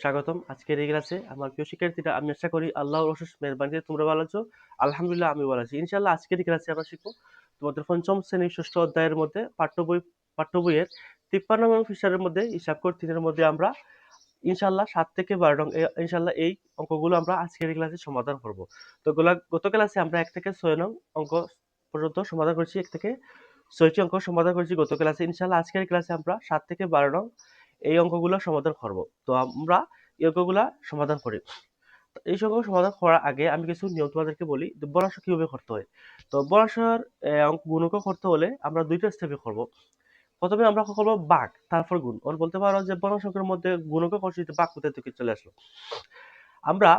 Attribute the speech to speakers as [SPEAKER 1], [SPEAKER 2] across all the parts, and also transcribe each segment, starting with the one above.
[SPEAKER 1] স্বাগতম আজকের এই ক্লাসে আমার প্রিয় শিক্ষার্থীরা, আমি আশা করি আল্লাহর অশেষ মেহরবানিতে তোমরা ভালো আছো। আলহামদুলিল্লাহ আমি ভালো আছি। ইনশাআল্লাহ আজকের এই ক্লাসে আমরা শিখব তোমাদের পঞ্চম শ্রেণির ষষ্ঠ অধ্যায়ের মধ্যে পাঠ্য বই, পাঠ্য বইয়ের তিপ্পান্ন নং ফিসারের মধ্যে হিসাব কর তিনের মধ্যে আমরা ইনশাল্লাহ সাত থেকে বারো এ- ইনশাল্লাহ এই অঙ্কগুলো আমরা আজকের এই ক্লাসে সমাধান করব। তো গোলা- গত ক্লাসে আমরা এক থেকে ছয় নং অঙ্ক পর্যন্ত সমাধান করেছি, এক থেকে ছয়টি অঙ্ক সমাধান করেছি গত ক্লাসে। ইনশাল্লাহ আজকের ক্লাসে আমরা সাত থেকে বারো নং এই অঙ্কগুলো সমাধান করব। তো আমরা এই অঙ্কগুলা সমাধান করি। এই অঙ্ক সমাধান করার আগে আমি কিছু নিয়ম তোমাদেরকে বলি যে বরাস কীভাবে করতে হয়। তো বরাসর অঙ্ক গুণক করতে হলে আমরা দুইটা স্টেপে করব। প্রথমে আমরা করব বাঘ, তারপর গুণ। ওর বলতে পারো যে বর্ণসংখ্যার মধ্যে গুণক করছি বাঘ কোথায় থেকে চলে আসলো। আমরা,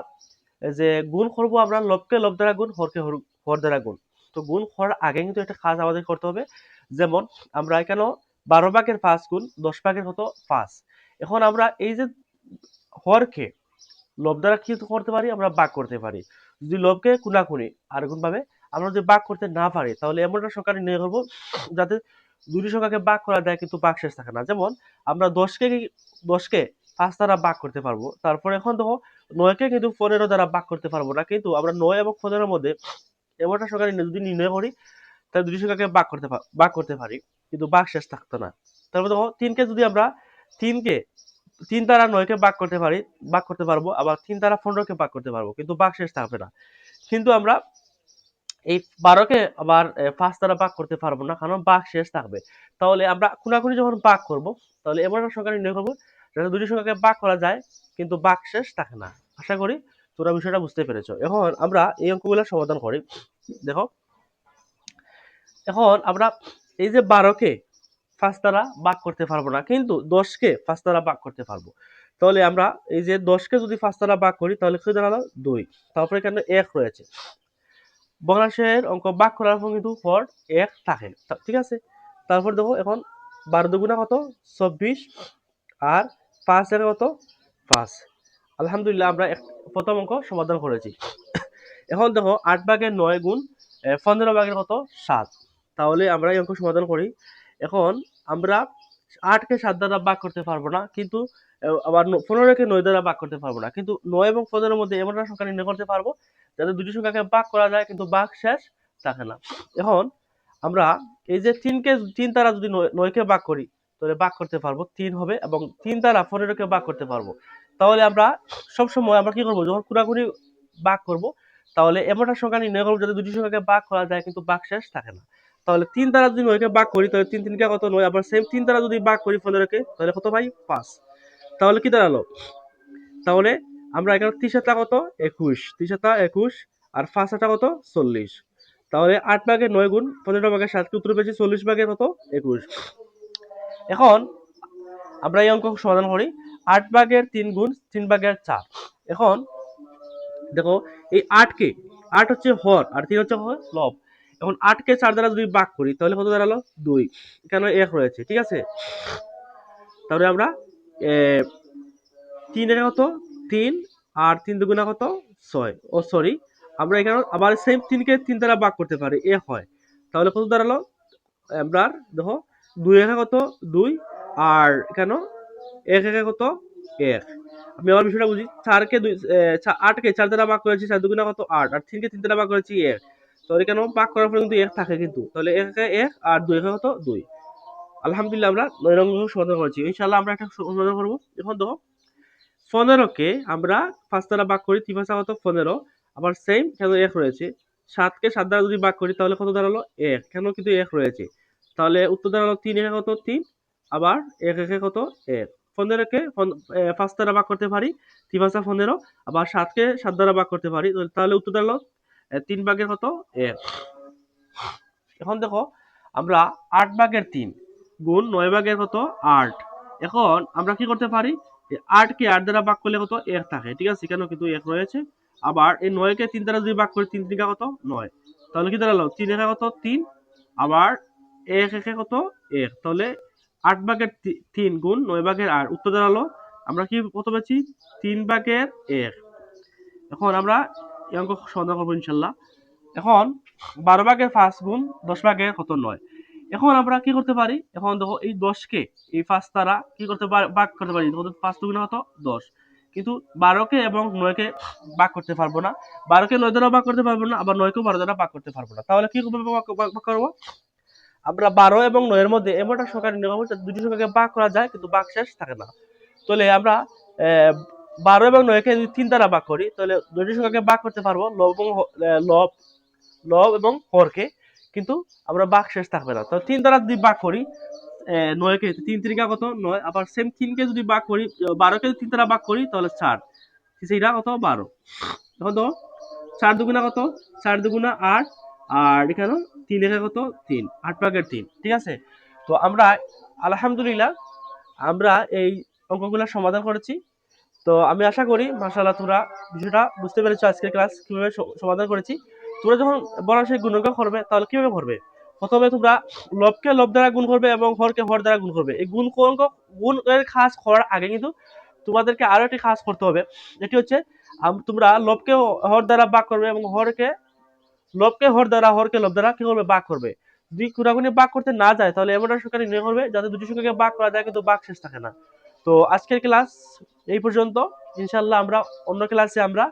[SPEAKER 1] যে গুণ করব আমরা লবকে লব দ্বারা গুণ, হরকে হর হর দ্বারা গুণ। তো গুণ করার আগে কিন্তু একটা কাজ আমাদের করতে হবে। যেমন আমরা এখানে বারো ভাগের পাঁচ গুণ দশ ভাগের কত পাঁচ। এখন আমরা এই যে হরকে লব দ্বারা কি করতে পারি? আমরা বাক করতে পারি। যদি লবকে কুনাকুনি আর ভাবে আমরা যদি বাক করতে না পারি, তাহলে এমন একটা সংখ্যা নির্ণয় করব যাতে দুটি সংখ্যাকে বাক করা যায় কিন্তু বাক শেষ থাকে না। যেমন আমরা দশকে দশকে পাঁচ দ্বারা বাক করতে পারব, তারপর এখন দেখো নয়কে কিন্তু পনেরো দ্বারা বাক করতে পারব না। কিন্তু আমরা নয় এবং পনেরোর মধ্যে এমন একটা সংখ্যা যদি নির্ণয় করি, তাহলে দুটি সংখ্যাকে বাক করতে বাক করতে পারি। কিন্তু বাক শেষ থাকতো না। তারপর দেখো, তিনকে যদি আমরা তিনকে, তিন দ্বারা নয়কে বাক করতে পারি বাক করতে পারব। আবার তিন দ্বারা পনেরোকে বাক করতে পারব, কিন্তু বাক শেষ থাকবে না। কিন্তু আমরা এই বারোকে আবার পাঁচ দ্বারা বাক করতে পারব না, কারণ বাক শেষ থাকবে। তাহলে আমরা খুনাখুনি যখন বাক করব, তাহলে এমন একটা সংখ্যা নির্ণয় করব যাতে দুটি সংখ্যাকে বাক করা যায়, কিন্তু বাক শেষ থাকে না। আশা করি তোমরা বিষয়টা বুঝতে পেরেছ। এখন আমরা এই অঙ্কগুলো সমাধান করি। দেখো, এখন আমরা এই যে বারোকে পাঁচ বাক করতে পারব না, কিন্তু দশকে পাঁচ বাক করতে পারব। তাহলে আমরা এই যে দশকে যদি পাঁচ বাক করি, তাহলে কি দাঁড়াল? দুই। তারপরে কেন এক রয়েছে। বাংলাদেশের অঙ্ক বাক করার পর কিন্তু হর এক থাকে। ঠিক আছে? তারপর দেখো এখন বারো দুগুণা কত? চব্বিশ। আর পাঁচ এর কত? পাঁচ। আলহামদুলিল্লাহ আমরা এক- প্রথম অঙ্ক সমাধান করেছি। এখন দেখো আট ভাগের নয় গুণ পনেরো ভাগের কত? সাত। তাহলে আমরা এই অঙ্ক সমাধান করি। এখন আমরা আটকে সাত দ্বারা বাক করতে পারব না, কিন্তু আবার পনেরোকে নয় দ্বারা বাক করতে পারব না। কিন্তু নয় এবং পনেরোর মধ্যে এমন একটা সংখ্যা নির্ণয় করতে পারব যাতে দুটি সংখ্যাকে বাক করা যায়, কিন্তু বাক শেষ থাকে না। এখন আমরা এই যে তিনকে, তিন দ্বারা যদি নয়- নয়কে বাক করি, তাহলে বাক করতে পারব, তিন হবে এবং তিন দ্বারা পনেরোকে বাক করতে পারব। তাহলে আমরা সবসময় আমরা কি করব, যখন কুড়াকুড়ি বাক করব, তাহলে এমন একটা সংখ্যা নির্ণয় করব যাতে দুটি সংখ্যাকে বাক করা যায়, কিন্তু বাক শেষ থাকে না। তাহলে তিন দ্বারা যদি নয়কে বাক করি, তাহলে তিন তিনকে কত নয়? আবার সেম তিন দ্বারা যদি বাক করি পনেরোকে তাহলে কত পাই পাঁচ। তাহলে কি দাঁড়াল? তাহলে আমরা এখানে তিসাটা কত? একুশ। তিসাটা একুশ আর পাঁচ আটা কত? চল্লিশ। তাহলে আট ভাগে নয় গুণ পনেরো ভাগে সাতকে উত্তর পেয়েছি চল্লিশ ভাগে কত? একুশ। এখন আমরা এই অঙ্ক সমাধান করি। আট ভাগের তিন গুণ তিন ভাগের চার। এখন দেখো, এই আটকে, আট হচ্ছে হর আর তিন হচ্ছে হর লব। এখন আটকে চার দ্বারা যদি ভাগ করি তাহলে কত দাঁড়াল? দুই। এখানে এক রয়েছে ঠিক আছে? তাহলে আমরা এ, তিন এর কত? তিন। আর তিন দুগুণা কত? ছয়। ও সরি আমরা এখানে আবার সেম তিনকে তিন দ্বারা বাক করতে পারি এ হয়। তাহলে কত দাঁড়াল? আমরা দেখো দুই একে কত? দুই। আর কেন এক একে কত? এক। আমি আমার বিষয়টা বুঝি চারকে দুই আটকে চার দ্বারা ভাগ করেছি চার দুগুণা কত? আট। আর তিনকে তিন দ্বারা ভাগ করেছি এক। তাহলে কেন? ভাগ করার পরে কিন্তু এক থাকে কিন্তু। তাহলে এক একে আর দুই একে দুই। আলহামদুলিল্লাহ আমরা নয় রঙ সমাধান করেছি। ইনশাল্লাহ আমরা একটা সমাধান করব। এখন দেখো পনেরোকে আমরা পাঁচ দ্বারা ভাগ করি, তিন পাঁচা কত? পনেরো। আবার সেম কেন এক রয়েছে? সাতকে সাত দ্বারা যদি ভাগ করি, তাহলে কত দাঁড়াল? এক। কেন কিন্তু এক রয়েছে? তাহলে উত্তর দাঁড়াল তিন একে কত? তিন। আবার এক একে কত? এক। পনেরোকে পন- পাঁচ দ্বারা ভাগ করতে পারি, তিন পাঁচা পনেরো। আবার সাতকে সাত দ্বারা ভাগ করতে পারি, তাহলে উত্তর দাঁড়াল তিন ভাগের কত? এক এখন দেখো, আমরা আট ভাগের তিন গুণ নয় ভাগের কত? আট। এখন আমরা কি করতে পারি? আটকে আট দ্বারা ভাগ করলে কত? এক থাকে, ঠিক আছে? কেন কিন্তু এক রয়েছে। আবার এই নয়কে তিন দ্বারা যদি ভাগ করি, তিন তিনকা কত? নয়। তাহলে কি দাঁড়াল? তিন একে কত? তিন। আবার এক একে কত? এক। তাহলে আট ভাগের তিন গুণ নয় ভাগের আট। উত্তর দাঁড়াল। আমরা কি কত পাচ্ছি তিন ভাগের এক। এখন আমরা এই অঙ্ক সমাধান করব ইনশাল্লাহ। এখন বারো ভাগের পাঁচ গুণ দশ ভাগের কত নয়। এখন আমরা কি করতে পারি? এখন দেখো, এই দশকে, এই পাঁচ দ্বারা কি করতে পারি? করতে পারি। পাঁচ কত দশ। কিন্তু বারোকে এবং নয়কে করতে পারব না। বারোকে নয় দ্বারা ভাগ করতে পারব না, আবার নয়কেও বারো দ্বারা ভাগ করতে পারব না। তাহলে কি করব? আমরা বারো এবং নয়ের মধ্যে এমন একটা সংখ্যা নির্ণয় করব দুটি সংখ্যাকে করা যায়, কিন্তু ভাগ শেষ থাকে না। তাহলে আমরা বারো এবং নয়কে যদি তিন দ্বারা ভাগ করি, তাহলে দুটি সংখ্যাকে ভাগ করতে পারব লব এবং লব লব এবং হরকে। কিন্তু আমরা ভাগ শেষ থাকবে না। তো তিন দ্বারা যদি ভাগ করি নয়কে তিন তিরিকা কত? নয়। আবার সেম তিনকে যদি ভাগ করি বারোকে যদি তিন দ্বারা ভাগ করি, তাহলে চার। সেইটা কত? বারো। কত চার দুগুণা কত? চার দুগুণা আট। আর এখানে তিন একা কত? তিন। আট ভাগের তিন। ঠিক আছে? তো আমরা আলহামদুলিল্লাহ আমরা এই অঙ্কগুলো সমাধান করেছি। তো আমি আশা করি, মাশাআল্লাহ তোমরা বিষয়টা বুঝতে পেরেছ আজকের ক্লাস কীভাবে সমাধান করেছি। তোমরা যখন সেই গুণক করবে, তাহলে কীভাবে করবে? প্রথমে তোমরা লবকে লব দ্বারা গুণ করবে এবং হরকে হর দ্বারা গুণ করবে। এই গুণ অঙ্ক গুণের কাজ করার আগে কিন্তু তোমাদেরকে আরও একটি কাজ করতে হবে। এটি হচ্ছে তোমরা লবকে হর দ্বারা ভাগ করবে এবং হরকে লবকে হর দ্বারা, হরকে লব দ্বারা কি করবে? ভাগ করবে। যদি কোনাগুনি ভাগ করতে না যায়, তাহলে এমন একটা সংখ্যা নির্ণয় করবে, যাতে দুটি সংখ্যাকে ভাগ করা যায় কিন্তু ভাগ শেষ থাকে না। তো আজকের ক্লাস এই পর্যন্ত। ইনশাল্লাহ আমরা অন্য ক্লাসে আমরা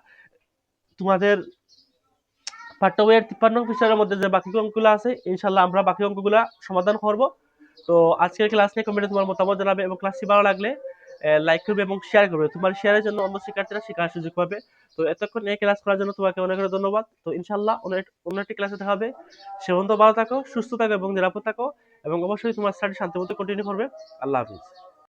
[SPEAKER 1] তোমাদের পাঠ্য বইয়ের তিপ্পান্ন পৃষ্ঠার মধ্যে যে বাকি অঙ্কগুলো আছে ইনশাল্লাহ আমরা বাকি অঙ্কগুলো সমাধান করব। তো আজকের ক্লাস নিয়ে কমেন্টে তোমার মতামত জানাবে এবং ক্লাসটি ভালো লাগলে লাইক করবে এবং শেয়ার করবে। তোমার শেয়ারের জন্য অন্য শিক্ষার্থীরা শেখার সুযোগ পাবে। তো এতক্ষণ এই ক্লাস করার জন্য তোমাকে অনেক অনেক ধন্যবাদ। তো ইনশাল্লাহ অন্য এক- অন্য একটি ক্লাসে দেখা হবে। সে পর্যন্ত ভালো থাকো, সুস্থ থাকো এবং নিরাপদ থাকো এবং অবশ্যই তোমার স্টাডি শান্তিমতো কন্টিনিউ করবে। আল্লাহ হাফিজ।